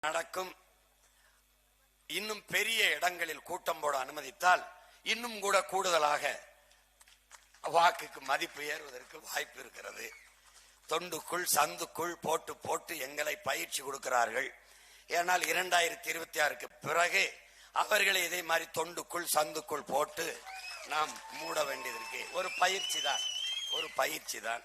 நடக்கும். இன்னும் பெரிய இடங்களில் கூட்டம் போட அனுமதித்தால் இன்னும் கூட கூடுதலாக வாக்குக்கு மதிப்பு ஏறுவதற்கு வாய்ப்பு இருக்கிறது. தொண்டுக்குள் சந்துக்குள் போட்டு போட்டு எங்களை பயிற்சி கொடுக்கிறார்கள். ஏனால் இரண்டாயிரத்தி இருபத்தி ஆறுக்கு பிறகு அவர்களை இதே மாதிரி தொண்டுக்குள் சந்துக்குள் போட்டு நாம் மூட வேண்டியது இருக்கு. ஒரு பயிற்சி தான். ஒரு பயிற்சி தான்.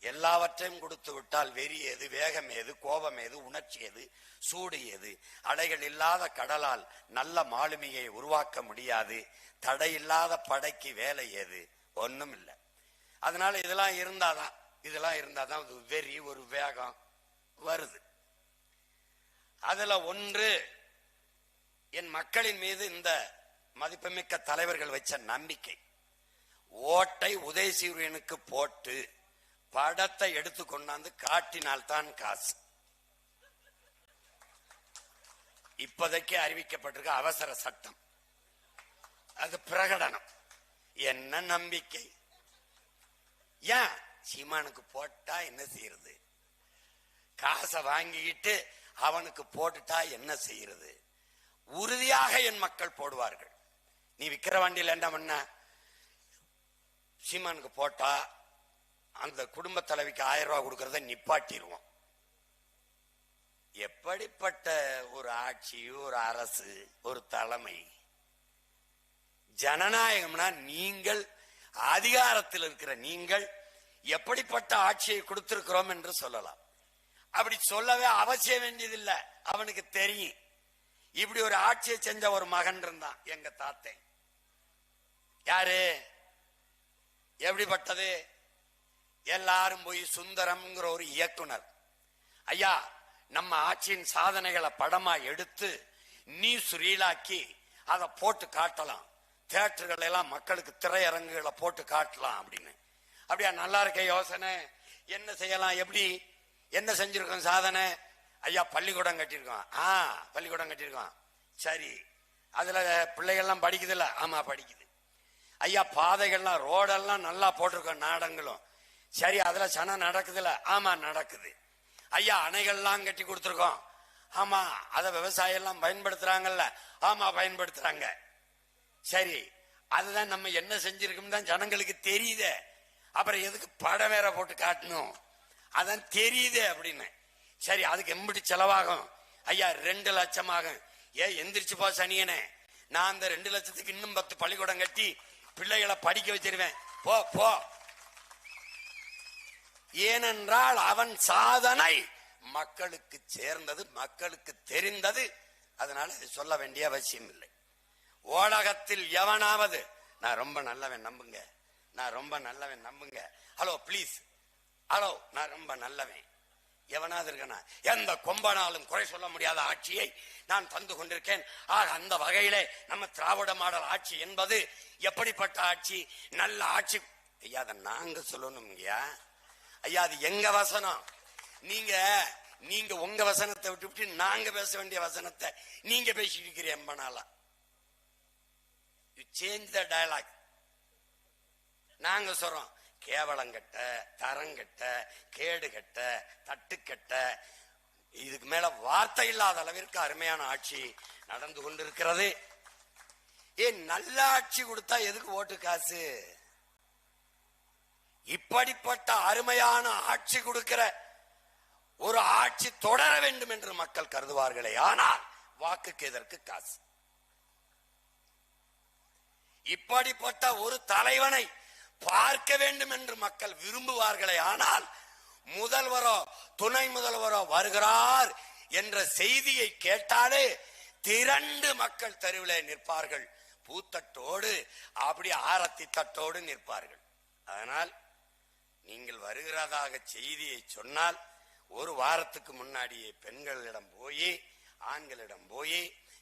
எல்லாவற்றையும் கொடுத்து விட்டால் வெறி ஏது வேகம் ஏது கோபம் ஏது உணர்ச்சி ஏது சூடு ஏது? அலைகள் இல்லாத கடலால் நல்ல மாலுமியை உருவாக்க முடியாது. தடையில்லாத படைக்கு வேலை ஏது? ஒன்றும் இல்லை. அதனால இதெல்லாம் இருந்தாதான் இதெல்லாம் இருந்தாதான் ஒரு வெறி ஒரு வேகம் வருது. அதுல ஒன்று என் மக்களின் மீது இந்த மதிப்புமிக்க தலைவர்கள் வச்ச நம்பிக்கை. ஓட்டை உதயசூரியனுக்கு போட்டு படத்தை எடுத்து கொண்டாந்து காட்டினால்தான் காசு. இப்போதைக்கு அறிவிக்கப்பட்டிருக்க அவசர சட்டம். அது பிரகடனம். என்ன நம்பிக்கை? ஏன்? சீமானுக்கு போட்டா என்ன செய்யறது? காசை வாங்கிக்கிட்டு அவனுக்கு போட்டுட்டா என்ன செய்யறது? உறுதியாக என் மக்கள் போடுவார்கள். நீ விக்கிற வண்டியில் என்ன பண்ண சீமானுக்கு போட்டா அந்த குடும்ப தலைவிக்கு ஆயிரம் ரூபாய் கொடுக்கறத நிப்பாட்டிடுவோம். எப்படிப்பட்ட ஒரு ஆட்சி ஒரு அரசு ஒரு தலைமை? ஜனநாயகம்னா நீங்கள் அதிகாரத்தில் இருக்கிற நீங்கள் எப்படிப்பட்ட ஆட்சியை கொடுத்திருக்கிறோம் என்று சொல்லலாம். அப்படி சொல்லவே அவசியம் வேண்டியதில்லை. அவனுக்கு தெரியும். இப்படி ஒரு ஆட்சியை செஞ்ச ஒரு மகன் இருந்தான் எங்க தாத்தன் யாரு? எப்படிப்பட்டது? எல்லாரும் போய் சுந்தரம்ங்கிற ஒரு இயக்குனர். ஐயா நம்ம ஆட்சியின் சாதனைகளை படமா எடுத்து நியூஸ் ரீலாக்கி அதை போட்டு காட்டலாம். தேட்டர்கள் எல்லாம் மக்களுக்கு திரையரங்குகளை போட்டு காட்டலாம் அப்படின்னு. அப்படியா நல்லா இருக்க யோசனை. என்ன செய்யலாம் எப்படி? என்ன செஞ்சிருக்கோம் சாதனை? ஐயா பள்ளிக்கூடம் கட்டியிருக்கோம். ஆ பள்ளிக்கூடம் கட்டியிருக்கோம். சரி. அதுல பிள்ளைகள்லாம் படிக்குதுல்ல? ஆமா படிக்குது. ஐயா பாதைகள்லாம் ரோடெல்லாம் நல்லா போட்டிருக்கோம் நாடங்களும். சரி அதுல சனம் நடக்குதுல்ல. ஆமா நடக்குது. ஐயா அணைகள்லாம் கட்டி கொடுத்துருக்கோம். ஆமா அத விவசாயம் எல்லாம் பயன்படுத்துறாங்கல்ல. ஆமா பயன்படுத்துறாங்க. சரி அதுதான் நம்ம என்ன செஞ்சிருக்கோம் தான் ஜனங்களுக்கு தெரியுதே. அப்புறம் எதுக்கு படம் வேற போட்டு காட்டணும்? அதான் தெரியுதே அப்படின்னு. சரி அதுக்கு எம்பிட்டு செலவாகும். ஐயா ரெண்டு லட்சம் ஆகும். ஏ எந்திரிச்சு போ சனியனே. நான் அந்த ரெண்டு லட்சத்துக்கு இன்னும் பத்து பள்ளிக்கூடம் கட்டி பிள்ளைகளை படிக்க வச்சிருவேன். போ போ. ஏனென்றால் அவன் சாதனை. மக்களுக்கு சேர்ந்தது மக்களுக்கு தெரிந்தது. அதனால இதை சொல்ல வேண்டிய அவசியம் இல்லை. ஓடகத்தில் எவனாவது நான் ரொம்ப நல்லவன் நம்புங்க. நான் ரொம்ப நல்லவன் நம்புங்க. ஹலோ ப்ளீஸ் ஹலோ நான் ரொம்ப நல்லவன். எவனாவது இருக்கனா? எந்த கொம்பனாலும் குறை சொல்ல முடியாத ஆட்சியை நான் தந்து கொண்டிருக்கேன். ஆக அந்த வகையிலே நம்ம திராவிட மாடல் ஆட்சி என்பது எப்படிப்பட்ட ஆட்சி? நல்ல ஆட்சி. ஐயா அதை நாங்க சொல்லணும் ஐயா ஐயா அது எங்க வசனம்? நீங்க நீங்க உங்க வசனத்தை விட்டு விட்டு நாங்க பேச வேண்டிய வசனத்தை நீங்க பேசிட்டு இருக்கிற ரொம்ப நாளா யூ சேஞ்ச் த டயலாக் நாங்க சொல்றோம் கேவலங்கட்ட தரங்கட்ட கேடுகட்ட தட்டுக்கட்ட இதுக்கு மேல வார்த்தை இல்லாத அளவிற்கு அருமையான ஆட்சி நடந்து கொண்டிருக்கிறது. ஏன் நல்ல ஆட்சி கொடுத்தா எதுக்கு ஓட்டு காசு? இப்படிப்பட்ட அருமையான ஆட்சி கொடுக்கிற ஒரு ஆட்சி தொடர வேண்டும் என்று மக்கள் கருதுவார்களே ஆனால் வாக்குக்கு எதற்கு காசு? இப்படிப்பட்ட ஒரு தலைவனை பார்க்க வேண்டும் என்று மக்கள் விரும்புவார்களே ஆனால் முதல்வரோ துணை முதல்வரோ வருகிறார் என்ற செய்தியை கேட்டாலே திரண்டு மக்கள் தெருவிலே நிற்பார்கள். பூத்தட்டோடு அப்படி ஆரத்தி தட்டோடு நிற்பார்கள். அதனால் நீங்கள் வருகிறதாக செய்தியை சொன்னால் ஒரு வாரத்துக்கு முன்னாடியே பெண்களிடம் போய் ஆண்களிடம் போய்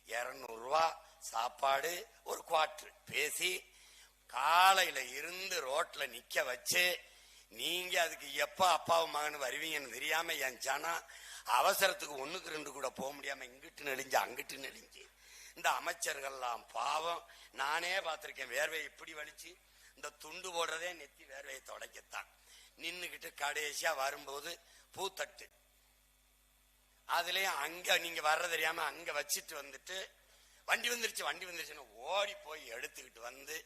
இரநூறுவா ரூபா சாப்பாடு ஒரு குவாட்ரு பேசி காலையில இருந்து ரோட்ல நிக்க வச்சு நீங்க அதுக்கு எப்ப அப்பாவும் மகன் வருவீங்கன்னு தெரியாம என் ஜனம் அவசரத்துக்கு ஒண்ணுக்கு ரெண்டு கூட போக முடியாம இங்கிட்டு நெளிஞ்சு அங்கிட்டு நெளிஞ்சு. இந்த அமைச்சர்கள்லாம் பாவம். நானே பார்த்திருக்கேன் வேர்வையை இப்படி வலிச்சு இந்த துண்டு போடுறதே நெத்தி வேர்வையை தொடக்கத்தான். நின்றுக்கிட்டு கடைசியா வரும்போது பூத்தட்டு. அதுலயும் அங்க நீங்க வர்ற தெரியாம அங்க வச்சுட்டு வந்துட்டு வண்டி வந்துருச்சு வண்டி வந்துருச்சுன்னு ஓடி போய் எடுத்துக்கிட்டு வந்து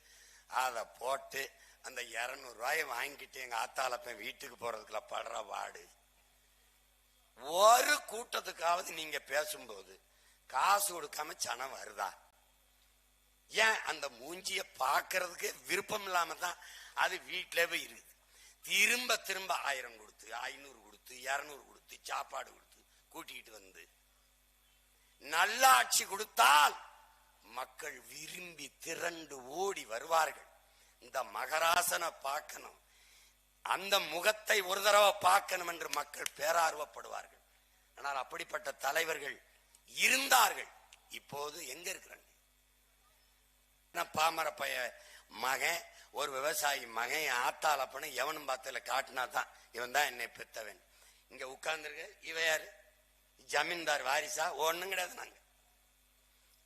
அதை போட்டு அந்த இரநூறு ரூபாயை வாங்கிட்டு எங்க ஆத்தாளப்பன் வீட்டுக்கு போறதுக்குள்ள படுற வாடு. ஒரு கூட்டத்துக்காவது நீங்க பேசும்போது காசு கொடுக்காம சனம் வருதா? ஏன் அந்த மூஞ்சிய பாக்குறதுக்கு விருப்பம் இல்லாம தான் அது வீட்டிலே போய் இருக்குது திரும்ப திரும்ப ஆயிரம் கொடுத்து ஐநூறு கொடுத்து இரநூறு கொடுத்து சாப்பாடு கொடுத்து கூட்டிகிட்டு வந்து நல்லாட்சி கொடுத்தால் மக்கள் விரும்பி திரண்டு ஓடி வருவார்கள். இந்த மகராசனை பார்க்கணும். அந்த முகத்தை ஒரு தடவை பார்க்கணும் என்று மக்கள் பேரார்வப்படுவார்கள். ஆனால் அப்படிப்பட்ட தலைவர்கள் இருந்தார்கள். இப்போது எங்க இருக்கிறாங்க? பாமர பைய மகன் ஒரு விவசாயி மகன் என் ஆத்தாளப்பனு எவனும் பார்த்ததுல காட்டினா தான் இவன் தான் என்னை பெத்தவன். இங்க உட்கார்ந்துருக்க இவ யாரு? ஜமீன்தார் வாரிசா ஒண்ணும் கிடையாது நாங்க.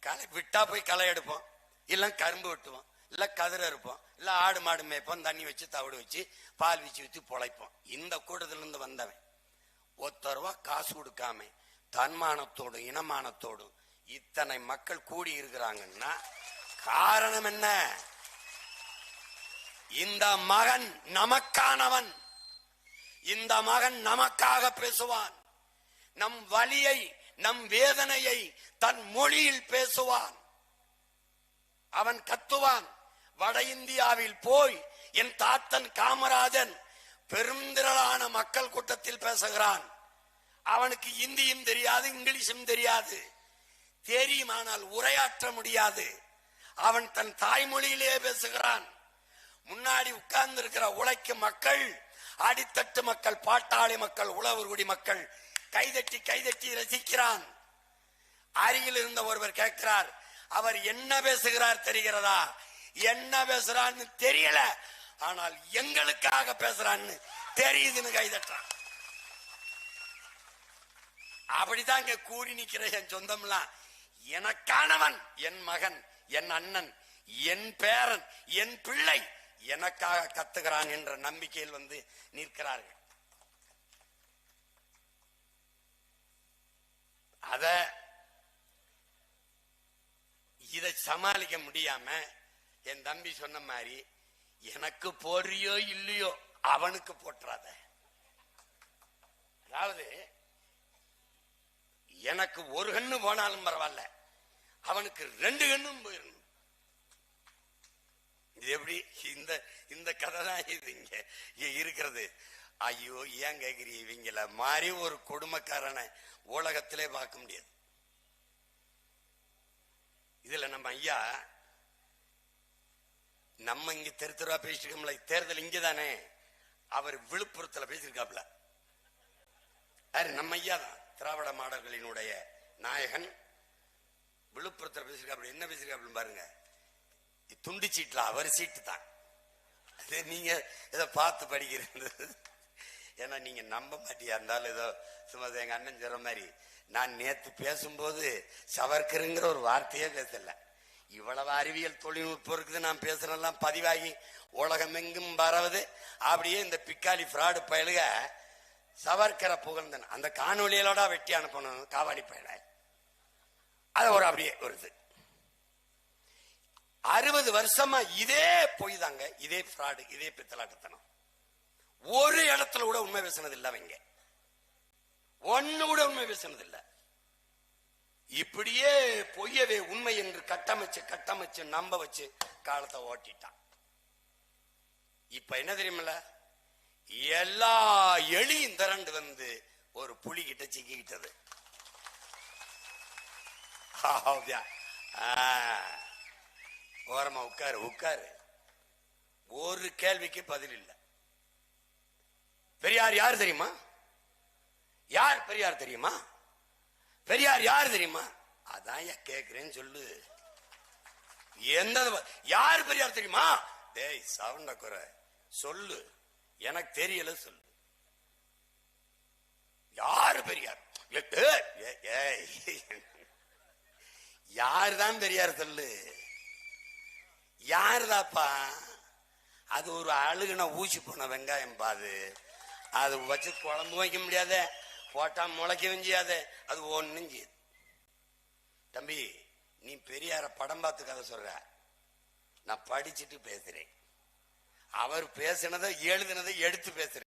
களை விட்டா போய் களை எடுப்போம் இல்ல கரும்பு வெட்டுவோம் இல்ல கதிர இருப்போம் இல்ல ஆடு மாடு மேய்ப்போம் தண்ணி வச்சு தவிடு வச்சு பால் வச்சு வச்சு பொழைப்போம். இந்த கூட்டத்துல இருந்து வந்தவன். ஒத்த ரூபா காசு கொடுக்காம தன்மானத்தோடும் இனமானத்தோடும் இத்தனை மக்கள் கூடி இருக்கிறாங்கன்னா காரணம் என்ன? இந்த மகன் நமக்கானவன். இந்த மகன் நமக்காக பேசுவான். நம் வலியை நம் வேதனையை தன் மொழியில் பேசுவான். அவன் கத்துவான். வட இந்தியாவில் போய் என் தாத்தன் காமராஜன் பெருந்திரளான மக்கள் கூட்டத்தில் பேசுகிறான். அவனுக்கு இந்தியும் தெரியாது இங்கிலீஷும் தெரியாது. தெரியுமானால் உரையாற்ற முடியாது. அவன் தன் தாய்மொழியிலே பேசுகிறான். முன்னாடி உட்கார்ந்து இருக்கிற உழைக்கும் மக்கள் அடித்தட்டு மக்கள் பாட்டாளி மக்கள் உழவர்குடி மக்கள் கைதட்டி கைதட்டி ரசிக்கிறான். அருகில் இருந்த ஒருவர் கேட்கிறார் அவர் என்ன பேசுகிறார் தெரிகிறதா? என்ன பேசுறான்னு தெரியல. ஆனால் எங்களுக்காக பேசுறான்னு தெரியுதுன்னு கைதட்டான் அப்படிதான் இங்க கூடி நிக்கிற என் சொந்தம்லாம். எனக்கானவன் என் மகன். என் அண்ணன் என் பேரன் என் பிள்ளை எனக்காக கத்துகிறான் என்ற நம்பிக்கையில் வந்து நிற்கிறார்கள். அத இதை சமாளிக்க முடியாம என் தம்பி சொன்ன மாதிரி எனக்கு போறியோ இல்லையோ அவனுக்கு போட்டுறாத அதாவது எனக்கு ஒரு கண்ணு போனாலும் பரவாயில்ல. அவனுக்கு ரெண்டு கண்ணும் போயிடணும் இது எப்படி? இந்த இந்த கதை தான் இது இங்க இருக்கிறது. ஐயோ ஏன் கேக்குறீ இவங்கள மாதிரி ஒரு கொடுமைக்காரனை உலகத்திலே பார்க்க முடியாது. இதுல நம்ம ஐயா நம்ம இங்க தெரு தெருவா பேசிருக்கோம்ல தேர்தல் இங்கதானே? அவர் விழுப்புரத்துல பேசியிருக்காப்ல யாரு? நம்ம ஐயா தான் திராவிட மாடல்களினுடைய நாயகன். விழுப்புரத்தில் பேசியிருக்காப்ல என்ன பேசியிருக்காப்ல பாருங்க. துண்டு சீட்டில் அவர் சீட்டு தான். அது நீங்க இதை பார்த்து படிக்கிறது. ஏன்னா நீங்க நம்ப மாட்டியா இருந்தாலும் ஏதோ சும்மா எங்க அண்ணன் சொல்ற மாதிரி நான் நேத்து பேசும்போது சவர்க்கருங்கிற ஒரு வார்த்தையே பேசல. இவ்வளவு அறிவியல் தொழில்நுட்பம் இருக்குது நான் பேசுறதெல்லாம் பதிவாகி உலகமெங்கும் வரவுது பரவுது. அப்படியே இந்த பிக்காலி ஃப்ராடு பயலுக சவர்க்கரை புகழ்ந்தன். அந்த காணொலியலோட வெட்டி அனுப்பணும் காவாடி பயல அது ஒரு அப்படியே வருது அறுபது வருஷமா இதே பொய் தாங்க இதே ஃப்ராடு இதே பித்தலாட்டத்தனம். ஒரு இடத்துல கூட உண்மை பேசினது இல்ல அவங்க. ஒன்னு கூட உண்மை பேசினது இல்ல. இப்படியே பொய்யவே உண்மை என்று கட்டமைச்சு கட்டமைச்சு நம்ப வச்சு காலத்தை ஓட்டிட்டான். இப்ப என்ன தெரியுமில்ல? எல்லா எளியும் திரண்டு வந்து ஒரு புலிகிட்ட சிக்கிக்கிட்டது. அப்படியா? ஓரமா உட்காரு உட்காரு. ஒரு கேள்விக்கு பதில் இல்ல. பெரியார் யார் தெரியுமா? யார் பெரியார் தெரியுமா? பெரியார் யார் தெரியுமா? அதான் ஏன் கேக்குறேன்னு சொல்லு. எந்த யார் பெரியார் தெரியுமா? டேய் சவுண்ட குறை. சொல்லு. எனக்கு தெரியல சொல்லு. யாரு பெரியார்? ஏ, ஏய். யாருதான் பெரியார் தள்ளு யாருதாப்பா? அது ஒரு அழுகுன ஊசி போன வெங்காயம் பாது. அது வச்சு குழம்பு வைக்க முடியாத போட்டா முளைக்க செய்யாது அது ஒண்ணும் செய்யுது. தம்பி நீ பெரியார படம் பார்த்து கதை சொல்ற. நான் படிச்சுட்டு பேசுறேன். அவர் பேசினதை எழுதினதை எடுத்து பேசுறேன்.